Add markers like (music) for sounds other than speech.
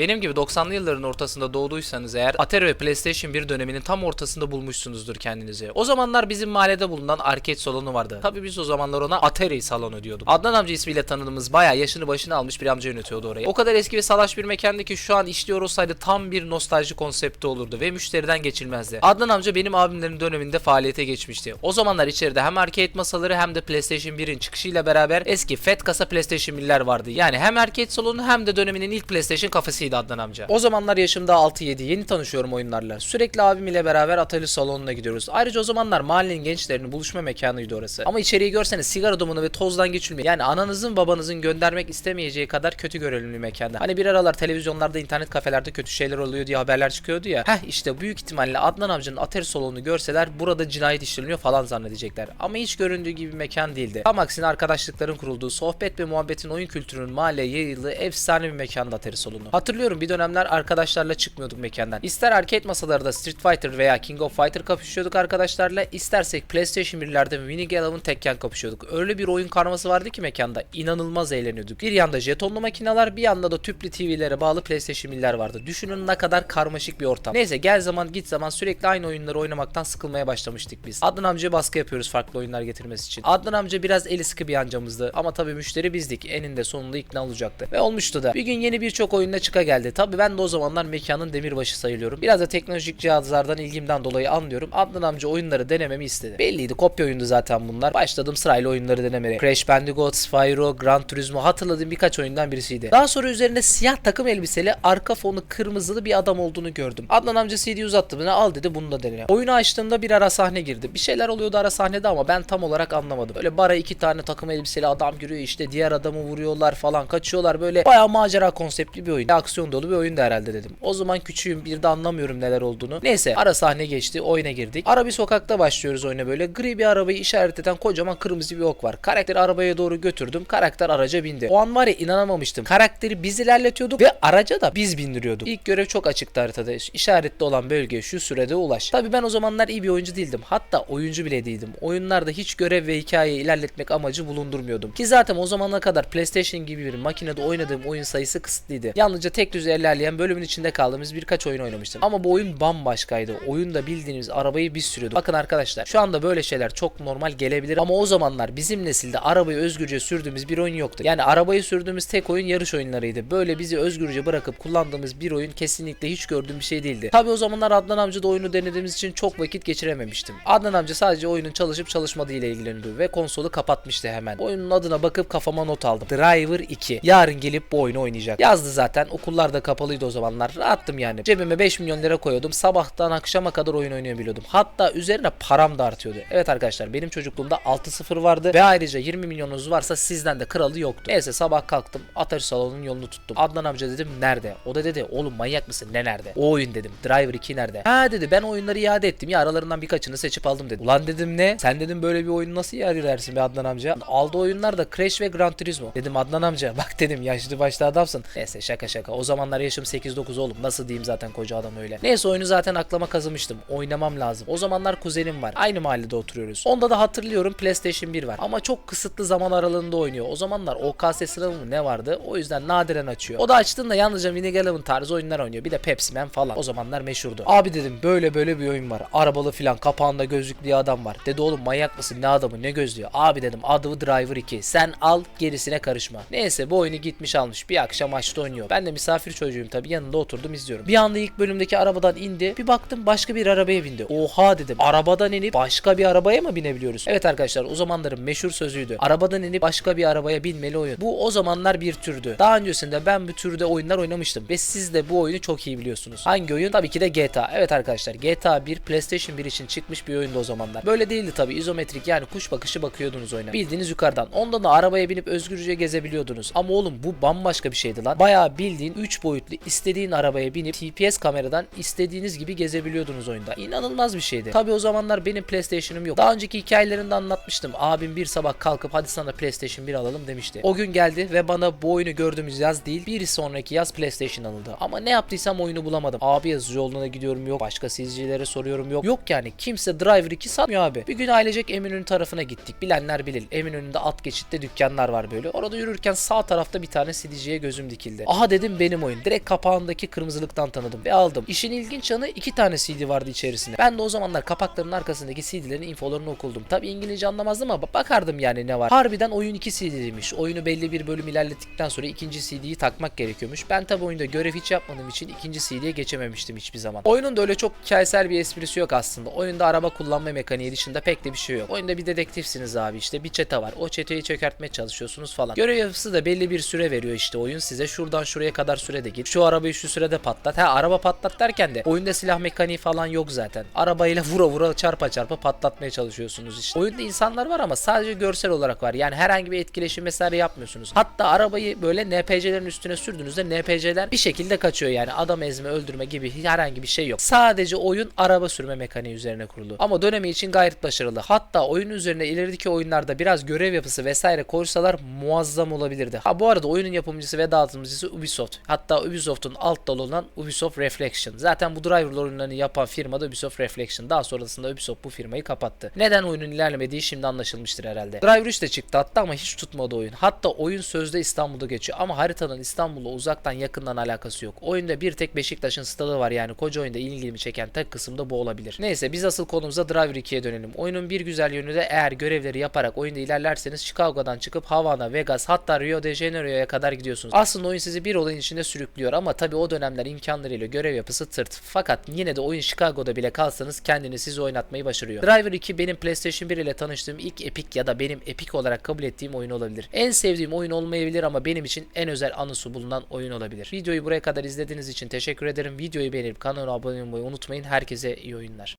Benim gibi 90'lı yılların ortasında doğduysanız eğer Atari ve PlayStation 1 döneminin tam ortasında bulmuşsunuzdur kendinizi. O zamanlar bizim mahallede bulunan arcade salonu vardı. Tabii biz o zamanlar ona Atari salonu diyorduk. Adnan amca ismiyle tanıdığımız bayağı yaşını başına almış bir amca yönetiyordu orayı. O kadar eski ve salaş bir mekandı ki şu an işliyor olsaydı tam bir nostalji konsepti olurdu ve müşteriden geçilmezdi. Adnan amca benim abimlerin döneminde faaliyete geçmişti. O zamanlar içeride hem arcade masaları hem de PlayStation 1'in çıkışıyla beraber eski FAT kasa PlayStation 1'ler vardı. Yani hem arcade salonu hem de döneminin ilk PlayStation kafesiydi Adnan amca. O zamanlar yaşımda 6-7 yeni tanışıyorum oyunlarla. Sürekli abim ile beraber Atari salonuna gidiyoruz. Ayrıca o zamanlar mahallenin gençlerinin buluşma mekanıydı orası. Ama içeriği görseniz sigara dumanı ve tozdan geçilmiyor. Yani ananızın babanızın göndermek istemeyeceği kadar kötü görünümlü mekanda. Hani bir aralar televizyonlarda internet kafelerde kötü şeyler oluyor diye haberler çıkıyordu ya. Heh işte büyük ihtimalle Adnan amcanın Atari salonunu görseler burada cinayet işleniyor falan zannedecekler. Ama hiç göründüğü gibi mekan değildi. Tam aksine arkadaşlıkların kurulduğu, sohbet ve muhabbetin oyun kültürünün mahalleye yayıldığı efsane bir mekanda Atari salonu. Hatırlıyorum bir dönemler arkadaşlarla çıkmıyorduk mekandan. İster arcade masalarda Street Fighter veya King of Fighter kapışıyorduk arkadaşlarla, istersek PlayStation 1'lerde Winning Eleven Tekken kapışıyorduk. Öyle bir oyun karması vardı ki mekanda inanılmaz eğleniyorduk. Bir yanda jetonlu makineler, bir yanda da tüplü TV'lere bağlı PlayStation 1'ler vardı. Düşünün ne kadar karmaşık bir ortam. Neyse gel zaman git zaman sürekli aynı oyunları oynamaktan sıkılmaya başlamıştık biz. Adnan amcaya baskı yapıyoruz farklı oyunlar getirmesi için. Adnan amca biraz eli sıkı bir amcamızdı ama tabii müşteri bizdik. Eninde sonunda ikna olacaktı. Ve olmuştu da. Bir gün yeni birçok oyunla çıka geldi. Tabii ben de o zamanlar mekanın demirbaşı sayılıyorum. Biraz da teknolojik cihazlardan ilgimden dolayı anlıyorum. Adnan amca oyunları denememi istedi. Belliydi kopya oyundu zaten bunlar. Başladım sırayla oyunları denemeye. Crash Bandicoot, Spyro, Gran Turismo hatırladığım birkaç oyundan birisiydi. Daha sonra üzerinde siyah takım elbiseli, arka fonu kırmızılı bir adam olduğunu gördüm. Adnan amca CD uzattı bana al dedi bunu da dene. Oyunu açtığımda bir ara sahne girdi. Bir şeyler oluyordu ara sahnede ama ben tam olarak anlamadım. Böyle bara iki tane takım elbiseli adam giriyor işte diğer adamı vuruyorlar falan kaçıyorlar böyle bayağı macera konseptli bir oyun. Aksiyon dolu bir oyun da herhalde dedim. O zaman küçüğüm bir de anlamıyorum neler olduğunu. Neyse ara sahne geçti oyuna girdik. Ara bir sokakta başlıyoruz oyuna böyle. Gri bir arabayı işaret eden kocaman kırmızı bir ok var. Karakteri arabaya doğru götürdüm. Karakter araca bindi. O an var ya inanamamıştım. Karakteri biz ilerletiyorduk ve araca da biz bindiriyorduk. İlk görev çok açıktı haritada. İşaretli olan bölgeye şu sürede ulaş. Tabi ben o zamanlar iyi bir oyuncu değildim. Hatta oyuncu bile değildim. Oyunlarda hiç görev ve hikayeyi ilerletmek amacı bulundurmuyordum. Ki zaten o zamana kadar PlayStation gibi bir makinede oynadığım oyun sayısı kısıtlıydı. Yalnızca düz ilerleyen bölümün içinde kaldığımız birkaç oyun oynamıştım. Ama bu oyun bambaşkaydı. Oyunda bildiğiniz arabayı biz sürüyorduk. Bakın arkadaşlar şu anda böyle şeyler çok normal gelebilir ama o zamanlar bizim nesilde arabayı özgürce sürdüğümüz bir oyun yoktu. Yani arabayı sürdüğümüz tek oyun yarış oyunlarıydı. Böyle bizi özgürce bırakıp kullandığımız bir oyun kesinlikle hiç gördüğüm bir şey değildi. Tabi o zamanlar Adnan amca da oyunu denediğimiz için çok vakit geçirememiştim. Adnan amca sadece oyunun çalışıp çalışmadığı ile ilgileniyordu ve konsolu kapatmıştı hemen. Oyunun adına bakıp kafama not aldım. Driver 2. Yarın gelip bu oyunu oynayacak. Yazdı zaten. Okullar da kapalıydı o zamanlar. Rahattım yani. Cebime 5 milyon lira koyuyordum. Sabahtan akşama kadar oyun oynayabiliyordum. Hatta üzerine param da artıyordu. Evet arkadaşlar benim çocukluğumda 6-0 vardı ve ayrıca 20 milyonunuz varsa sizden de kralı yoktu. Neyse sabah kalktım. Atari salonunun yolunu tuttum. Adnan amca dedim nerede? O da dedi oğlum manyak mısın ne nerede? O oyun dedim. Driver 2 nerede? Ha dedi ben oyunları iade ettim ya aralarından birkaçını seçip aldım dedi. Ulan dedim ne? Sen dedim böyle bir oyunu nasıl iade edersin be Adnan amca? Aldığı oyunlar da Crash ve Gran Turismo. Dedim Adnan amca bak dedim yaşlı başlı adamsın. Neyse şaka şaka. O zamanlar yaşım 8-9 oğlum. Nasıl diyeyim zaten koca adam öyle. Neyse oyunu zaten aklıma kazımıştım. Oynamam lazım. O zamanlar kuzenim var. Aynı mahallede oturuyoruz. Onda da hatırlıyorum PlayStation 1 var. Ama çok kısıtlı zaman aralığında oynuyor. O zamanlar OKS sınavı mı ne vardı? O yüzden nadiren açıyor. O da açtığında yalnızca Winning Eleven tarzı oyunlar oynuyor. Bir de Pepsi Man falan. O zamanlar meşhurdu. Abi dedim böyle böyle bir oyun var. Arabalı filan kapağında gözlüklü adam var. Dedi oğlum manyak mısın ne adamı ne gözlüyor. Abi dedim adı Driver 2. Sen al gerisine karışma. Neyse bu oyunu gitmiş almış. Bir akşam açtı oynuyor. Ben de misafir çocuğuyum tabi yanında oturdum izliyorum. Bir anda ilk bölümdeki arabadan indi. Bir baktım başka bir arabaya bindi. Oha dedim. Arabadan inip başka bir arabaya mı binebiliyoruz? Evet arkadaşlar o zamanların meşhur sözüydü. Arabadan inip başka bir arabaya binmeli oyun. Bu o zamanlar bir türdü. Daha öncesinde ben bu türde oyunlar oynamıştım ve siz de bu oyunu çok iyi biliyorsunuz. Hangi oyun? Tabii ki de GTA. Evet arkadaşlar GTA 1 PlayStation 1 için çıkmış bir oyundu o zamanlar. Böyle değildi tabii izometrik yani kuş bakışı bakıyordunuz oyuna. Bildiğiniz yukarıdan. Onda da arabaya binip özgürce gezebiliyordunuz. Ama oğlum bu bambaşka bir şeydi lan. Bayağı bildiğin 3 boyutlu istediğin arabaya binip TPS kameradan istediğiniz gibi gezebiliyordunuz oyunda. İnanılmaz bir şeydi. Tabii o zamanlar benim PlayStation'ım yok. Daha önceki hikayelerinde anlatmıştım. Abim bir sabah kalkıp hadi sana PlayStation 1 alalım demişti. O gün geldi ve bana bu oyunu gördüğümüz yaz değil bir sonraki yaz PlayStation alındı. Ama ne yaptıysam oyunu bulamadım. Abi yazıcı yoluna gidiyorum yok. Başka sizcilere soruyorum yok. Yok yani kimse Driver 2 satmıyor abi. Bir gün ailecek Eminönü tarafına gittik. Bilenler bilir. Eminönü'nde alt geçitte dükkanlar var böyle. Orada yürürken sağ tarafta bir tane CD'ciye gözüm dikildi. Aha dedim benim benim oyun. Direkt kapağındaki kırmızılıktan tanıdım ve aldım. İşin ilginç yanı iki tane CD vardı içerisinde. Ben de o zamanlar kapakların arkasındaki CD'lerin infolarını okudum. Tabi İngilizce anlamazdım ama bakardım yani ne var. Harbiden oyun 2 CD'ymiş. Oyunu belli bir bölüm ilerlettikten sonra ikinci CD'yi takmak gerekiyormuş. Ben tabi oyunda görev hiç yapmadığım için ikinci CD'ye geçememiştim hiçbir zaman. Oyunun da öyle çok hikayesel bir esprisi yok aslında. Oyunda araba kullanma mekaniği dışında pek de bir şey yok. Oyunda bir dedektifsiniz abi işte bir çete var. O çeteyi çökertmeye çalışıyorsunuz falan. Görev yapısı da belli bir süre veriyor işte oyun size. Şuradan şuraya kadar sürede git. Şu arabayı şu sürede patlat. Ha araba patlat derken de oyunda silah mekaniği falan yok zaten. Arabayla (laughs) vura vura çarpa çarpa patlatmaya çalışıyorsunuz işte. Oyunda insanlar var ama sadece görsel olarak var. Yani herhangi bir etkileşim vesaire yapmıyorsunuz. Hatta arabayı böyle NPC'lerin üstüne sürdüğünüzde NPC'ler bir şekilde kaçıyor yani. Adam ezme, öldürme gibi herhangi bir şey yok. Sadece oyun araba sürme mekaniği üzerine kurulu. Ama dönemi için gayet başarılı. Hatta oyun üzerine ilerideki oyunlarda biraz görev yapısı vesaire koysalar muazzam olabilirdi. Ha bu arada oyunun yapımcısı ve dağıtımcısı Ubisoft. Hatta Ubisoft'un alt dalı olan Ubisoft Reflection. Zaten bu driver oyunlarını yapan firma da Ubisoft Reflection. Daha sonrasında Ubisoft bu firmayı kapattı. Neden oyunun ilerlemediği şimdi anlaşılmıştır herhalde. Driver 3 de çıktı hatta ama hiç tutmadı oyun. Hatta oyun sözde İstanbul'da geçiyor ama haritanın İstanbul'la uzaktan yakından alakası yok. Oyunda bir tek Beşiktaş'ın stadı var yani koca oyunda ilgimi çeken tek kısım da bu olabilir. Neyse biz asıl konumuza Driver 2'ye dönelim. Oyunun bir güzel yönü de eğer görevleri yaparak oyunda ilerlerseniz Chicago'dan çıkıp Havana, Vegas hatta Rio de Janeiro'ya kadar gidiyorsunuz. Aslında oyun sizi bir olayın içinde sürüklüyor ama tabi o dönemler imkanlarıyla görev yapısı tırt. Fakat yine de oyun Chicago'da bile kalsanız kendini sizi oynatmayı başarıyor. Driver 2 benim PlayStation 1 ile tanıştığım ilk Epic ya da benim Epic olarak kabul ettiğim oyun olabilir. En sevdiğim oyun olmayabilir ama benim için en özel anısı bulunan oyun olabilir. Videoyu buraya kadar izlediğiniz için teşekkür ederim. Videoyu beğenip kanala abone olmayı unutmayın. Herkese iyi oyunlar.